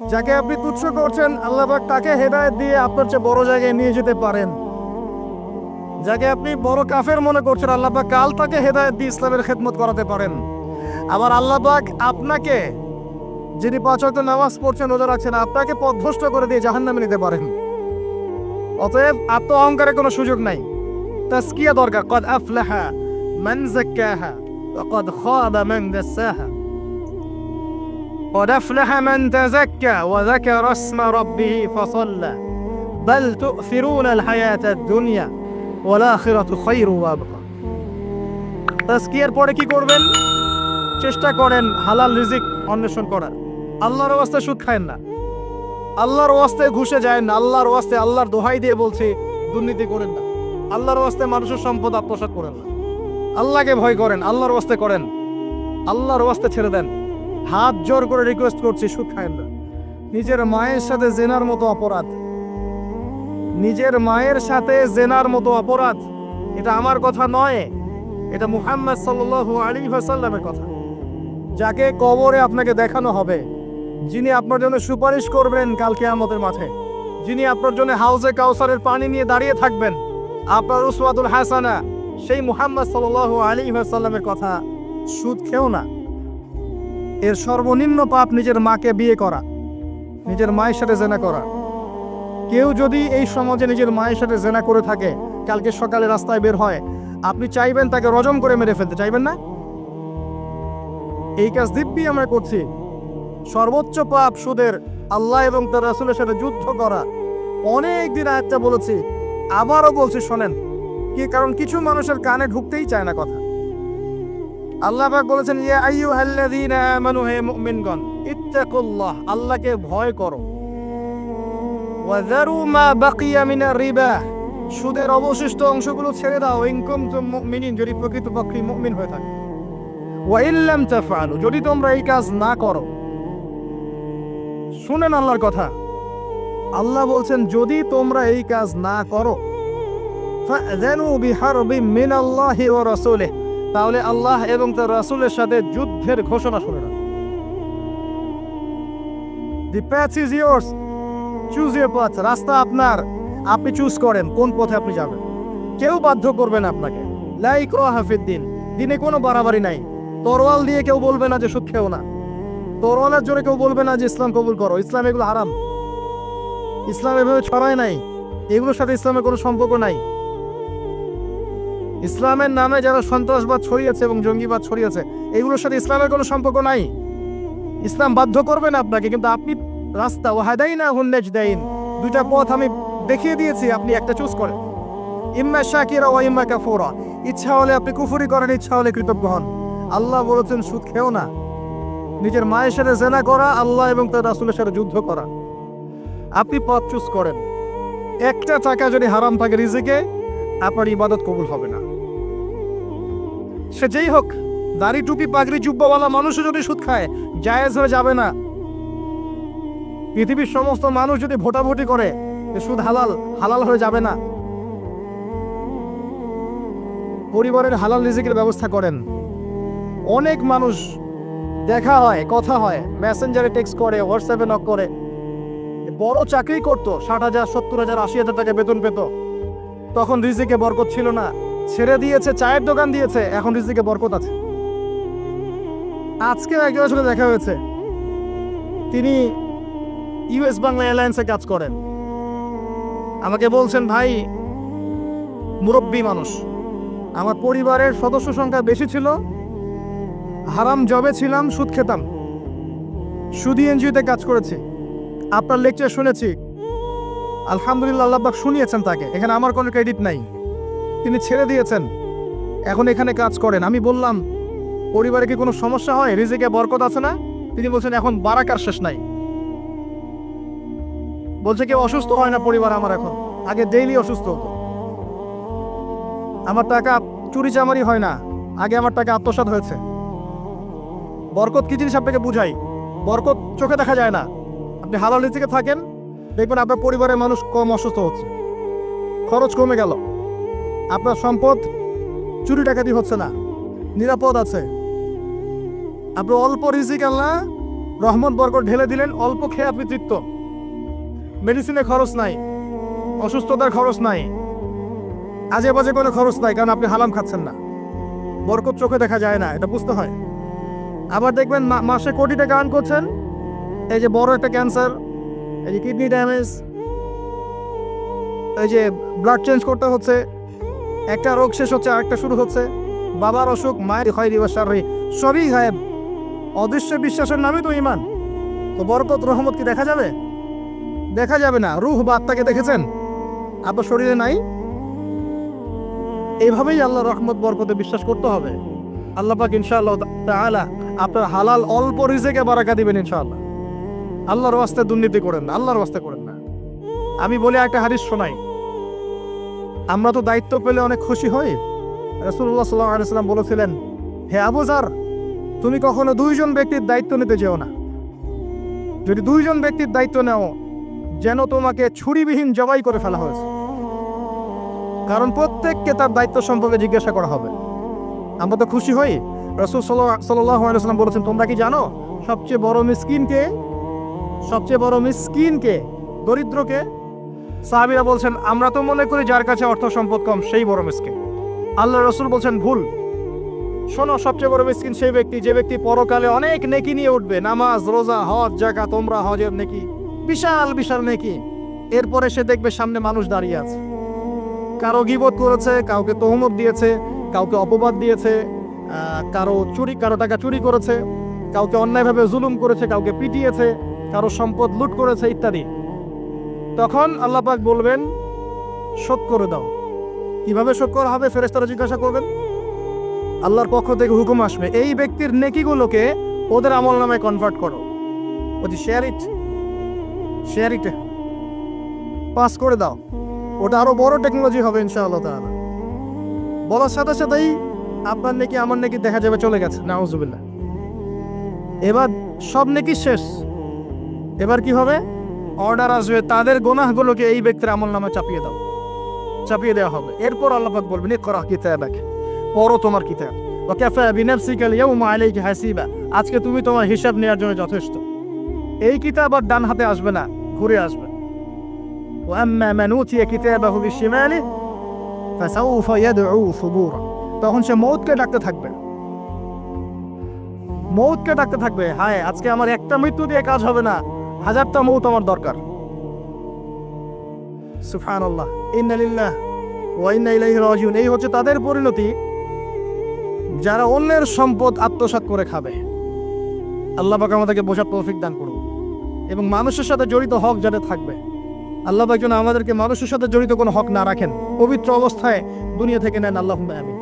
যাকে আপনি তুচ্ছ করছেন, আল্লাহ পাক তাকে হেদায়েত দিয়ে আপনার চেয়ে বড় জায়গায় নিয়ে যেতে পারেন। যাকে আপনি বড় কাফের মনে করছেন আল্লাহবাক কাল তাকে হেদায়ত দিয়ে ইসলামের খেদমত করাতে পারেন। আবার আল্লাহ পাক আপনাকে যিনি পাঁচ ওয়াক্ত নামাজ পড়ছেন, রোজা রাখছেন, আপনাকে পথভ্রষ্ট করে দিয়ে জাহান্নামে নিতে পারেন। অতএব আত্ম অহংকারের কোনো সুযোগ নাই। তাস্কিয়া দরকার, কদ আফলাহা মান যাক্কাহা ওয়া কদ খাবা মান দাসাহা। قد أفلح من تزكى وذكر اسم ربه فصلى بل تؤثرون الحياة الدنيا والآخرة خير وأبقى তাস্কিয়ার পরে কি করবেন চেষ্টা করেন হালাল রিজিক অন্বেষণ করার আল্লাহর ওয়াস্তে সুদ খায়েন না আল্লাহর ওয়াস্তে ঘুষে যায় না আল্লাহর ওয়াস্তে আল্লাহর দোহাই দিয়ে বলছে দুর্নীতি করেন না আল্লাহর ওয়াস্তে মানুষের সম্পদ আত্মসাৎ করেন না আল্লাহকে ভয় করেন আল্লাহর ওয়াস্তে করেন আল্লাহর ওয়াস্তে ছেড়ে দেন হাত জোর করে রিকোয়েস্ট করছি, সুদ খায়েন না। নিজের মায়ের সাথে জেনার মতো অপরাধ। নিজের মায়ের সাথে জেনার মতো অপরাধ। এটা আমার কথা নয়, এটা মুহাম্মদ সাল্লাল্লাহু আলাইহি ওয়াসাল্লামের কথা। যাকে কবরে আপনাকে দেখানো হবে, যিনি আপনার জন্য সুপারিশ করবেন কালকে আমাদের মাঠে, যিনি আপনার জন্য হাউজে কাউসারের পানি নিয়ে দাঁড়িয়ে থাকবেন, আপনার উসওয়াতুল হাসানা, সেই মুহাম্মদ সাল্লাল্লাহু আলাইহি ওয়াসাল্লামের কথা সুদ খেও না। এর সর্বনিম্ন পাপ নিজের মাকে বিয়ে করা, নিজের মায়ের সাথে জেনা করা। কেউ যদি এই সমাজে নিজের মায়ের সাথে জেনা করে থাকে, কালকে সকালে রাস্তায় বের হয়, আপনি চাইবেন তাকে রজম করে মেরে ফেলতে, চাইবেন না? এই কাজ দিব্যি আমরা করছি। সর্বোচ্চ পাপ সুদের আল্লাহ এবং তার রাসুলের সাথে যুদ্ধ করা। অনেক দিন আয়াতটা বলেছি, আবারও বলছি, শোনেন, কি কারণ কিছু মানুষের কানে ঢুকতেই চায় না কথা। আল্লাহ বলেছেন, ইয়া আইয়ুহাল্লাযীনা আমানু, হে মুমিনগণ, ইত্তাকুল্লাহ, আল্লাহকে ভয় করো। ওয়া যারু মা বাকিয়া মিনার রিবা, সুদের অবশিষ্ট অংশগুলো ছেড়ে দাও, ইন কুনতুম মুমিনিন, যদি প্রকৃতপক্ষে মুমিন হয়ে থাকে। ওয়া ইল্লাম তাফআলু, যদি তোমরা এই কাজ না করো। শুনেন আল্লাহর কথা। আল্লাহ বলছেন, যদি তোমরা এই কাজ না করো, ফাযানু বিহারবিন মিনাল্লাহি ওয়া রাসূলিহি। তাহলে আল্লাহ এবং তার রাসূলের সাথে যুদ্ধের ঘোষণা শুনে না the path is yours choose your path রাস্তা আপনার। আপনি চুজ করেন কোন পথে আপনি যাবেন। কেউ বাধ্য করবেন আপনাকে। লাইক হাফিদ্দিন দিনে কোনো বাড়াবাড়ি নাই। তরোয়াল দিয়ে কেউ বলবে না যে সুদ খেও না। তরোয়ালের জোরে কেউ বলবে না যে ইসলাম কবুল করো। ইসলাম এগুলো হারাম। ইসলাম এভাবে ছড়ায় নাই। এগুলোর সাথে ইসলামের কোনো সম্পর্ক নাই। ইসলামের নামে যারা সন্ত্রাসবাদ ছড়িয়েছে এবং জঙ্গিবাদ ছড়িয়েছে, এগুলোর সাথে ইসলামের কোনো সম্পর্ক নাই। ইসলাম বাধ্য করবে না আপনাকে, কিন্তু আপনি রাস্তা ও হাদাই না হুন্নেজ দেইন দুইটা পথ আমি দেখিয়ে দিয়েছি, আপনি একটা চুজ করেন। ইম্মা শাকিরা ও ইম্মা কাফুরা। ইচ্ছা হলে আপনি কুফুরি করেন, ইচ্ছা হলে কৃতজ্ঞ হন। আল্লাহ বলেছেন, সুদ খেও না। নিজের মায়ের সাথে জেনা করা, আল্লাহ এবং তার রাসুলের সাথে যুদ্ধ করা। আপনি পথ চুজ করেন। একটা টাকা যদি হারাম থাকে রিজিকে, আপনার ইবাদত কবুল হবে না। সে যেই হোক, দাড়ি, টুপি, পাগড়ি, জুব্বাওয়ালা মানুষও যদি সুদ খায়, জায়েজ হয়ে যাবে না। পৃথিবীর সমস্ত মানুষ যদি ভোটাভুটি করে সুদ হালাল হালাল হয়ে যাবে না। পরিবারের হালাল রিজিকের ব্যবস্থা করেন। অনেক মানুষ, দেখা হয়, কথা হয়, মেসেঞ্জারে টেক্সট করে, হোয়াটসঅ্যাপে নক করে। বড় চাকরি করতো, ষাট হাজার, সত্তর হাজার, আশি হাজার টাকা বেতন পেত। তখন রিজিকে বরকত ছিল না। ছেড়ে দিয়েছে, চায়ের দোকান দিয়েছে, এখন রিজিকে বরকত আছে। আজকেও একজনের সাথে দেখা হয়েছে। তিনি ইউএস বাংলা এয়ারলাইন্সে কাজ করেন। আমাকে বলছেন, ভাই, মুরব্বী মানুষ। আমার পরিবারের সদস্য সংখ্যা বেশি ছিল। হারাম জবে ছিলাম, সুদ খেতাম। সুদি এনজিওতে কাজ করেছি। আপনার লেকচার শুনেছি। আলহামদুলিল্লাহ আল্লাহবাক শুনিয়েছেন তাকে। এখানে আমার কোনো ক্রেডিট নাই। তিনি ছেড়ে দিয়েছেন। এখন এখানে কাজ করেন। আমি বললাম, পরিবারে কি কোনো সমস্যা হয়? রিজিকে বরকত আছে না? তিনি বলছেন, এখন বারাকার শেষ নাই। বলছে, কেউ অসুস্থ হয় না পরিবার আমার এখন। আগে ডেইলি অসুস্থ হতো। আমার টাকা চুরি চামারি হয় না। আগে আমার টাকা আত্মসাৎ হয়েছে। বরকত কি জিনিস আপনাকে বুঝাই? বরকত চোখে দেখা যায় না। আপনি হালাল রিজিকে থাকেন। দেখবেন আপনার পরিবারের মানুষ কম অসুস্থ হচ্ছে। খরচ কমে গেল। আপনার সম্পদ চুরি ডাকাতি হচ্ছে না। নিরাপদ আছে। আপনি অল্প রিজিক আল্লাহ রহমত বরকত ঢেলে দিলেন, অল্প খেয়ে আপনি তৃপ্ত। মেডিসিনে খরচ নাই, অসুস্থতার খরচ নাই আজে বাজে কোনো খরচ নাই, কারণ আপনি হালাম খাচ্ছেন না। বরকত চোখে দেখা যায় না, এটা বুঝতে হয়। আবার দেখবেন মাসে কোটি টাকা আর্ন করছেন, এই যে বড় একটা ক্যান্সার এই যে কিডনি ড্যামেজ এই যে ব্লাড চেঞ্জ করতে হচ্ছে একটা রোগ শেষ হচ্ছে, আরেকটা শুরু হচ্ছে। বাবার অসুখ, মায়ের হয় রিভার্সার সবই গায়েব। অদৃশ্য বিশ্বাসের নামই তো ইমান তো বরকত, রহমত কি দেখা যাবে? দেখা যাবে না। রুহ বা আত্মাকে দেখেছেন? আপনার শরীরে নাই? এইভাবেই আল্লাহ রহমত, বরকতে বিশ্বাস করতে হবে। আল্লাহ পাক ইনশাআল্লাহ আপনার হালাল, অল্প রিজেকে বারাকা দিবেন ইনশাআল্লাহ। আল্লাহর ওয়াস্তে দুর্নীতি করেন না, আল্লাহর ওয়াস্তে করেন না। আমি বলি একটা হাদিস শোনাই। আমরা তো দায়িত্ব পেলে অনেক খুশি হই। রাসূলুল্লাহ সাল্লাল্লাহু আলাইহি সাল্লাম বলেছিলেন, হে আবু জার তুমি কখনো দুইজন ব্যক্তির দায়িত্ব নিতে যেও না। যদি দুইজন ব্যক্তির দায়িত্ব নেও, যেন তোমাকে ছুরিবিহীন জবাই করে ফেলা হয়েছে। কারণ প্রত্যেককে তার দায়িত্ব সম্পর্কে জিজ্ঞাসা করা হবে। আমরা তো খুশি হই। রসুল সাল্লাহ আলাইসাল্লাম বলেছেন, তোমরা কি জানো, সবচেয়ে বড় মিসকিনকে সবচেয়ে বড় মিসকিনকে দরিদ্রকে সাহাবিরা বলছেন, আমরা তো মনে করি যার কাছে অর্থ সম্পদ কম, সেই বড় মিসকিন। আল্লাহ রসুল বলছেন, ভুল। শোনো, সবচেয়ে বড় মিসকিন সেই ব্যক্তি, যে ব্যক্তি পরকালে অনেক নেকি নিয়ে উঠবে। নামাজ, রোজা, হজ জাকা তোমরা হজের নেকি। বিশাল বিশাল নেকি। এরপরে সে দেখবে সামনে মানুষ দাঁড়িয়ে আছে। কারও গিবত করেছে, কাউকে তহমত দিয়েছে, কাউকে অপবাদ দিয়েছে কারও চুরি, কারও টাকা চুরি করেছে, কাউকে অন্যায়ভাবে জুলুম করেছে, কাউকে পিটিয়েছে, কারও সম্পদ লুট করেছে, ইত্যাদি। তখন আল্লাহ পাক বলবেন, শোধ করে দাও। কীভাবে শোধ করা হবে ফেরেস্তারা জিজ্ঞাসা করবেন? আল্লাহর পক্ষ থেকে হুকুম আসবে, এই ব্যক্তির নেকিগুলোকে ওদের আমল নামে কনভার্ট করো। বলছি share it share it pass করে দাও। ওটা আরও বড় টেকনোলজি হবে ইনশাআল্লাহ তাআলা। বলার সাথে সাথেই আপনার নাকি, আমার নাকি দেখা যাবে, চলে গেছে। নাউজুবিল্লাহ। এবার সব নাকি শেষ। এবার কি হবে? অর্ডার আসবে, তাদের গোনাহগুলোকে এই ব্যক্তির আমল নামে চাপিয়ে দাও। চাপিয়ে দেওয়া হবে। এরপর আল্লাপাক বলবেন করা কিতাব এক পড়ো তোমার কিতাব। ও ক্যাফা বিনাফসিকাল ইয়াউমা আলাইকা হাসিবা। আজকে তুমি তোমার হিসাব নেওয়ার জন্য যথেষ্ট। এই কিতাব আর ডান হাতে আসবে না, ঘুরে আসবে। ও আম্মা মান উতিয়া কিতাবাহু বিশিমালি, ফাসাউফা ইয়াদউ সুবুরা। তখন সে মৌতকে ডাকতে থাকবে। মৌতকে ডাকতে থাকবে, হায়, আজকে আমার একটা মৃত্যু দিয়ে কাজ হবে না। হাজারটা মৌত আমার দরকার। সুফানাল্লাহ ইন্নালিল্লাহ ওয়া ইন্না ইলাইহি রাজিউন। এই হচ্ছে তাদের পরিণতি। যারা অন্যের সম্পদ আত্মসাৎ করে খাবে। আল্লাহ পাক আমাদেরকে বোঝার তৌফিক দান করুন। এবং মানুষের সাথে জড়িত হক যাতে থাকবে। আল্লাহ পাক যেন আমাদেরকে মানুষের সাথে জড়িত কোনো হক না রাখেন। পবিত্র অবস্থায় দুনিয়া থেকে নেন। আল্লাহ আমিন।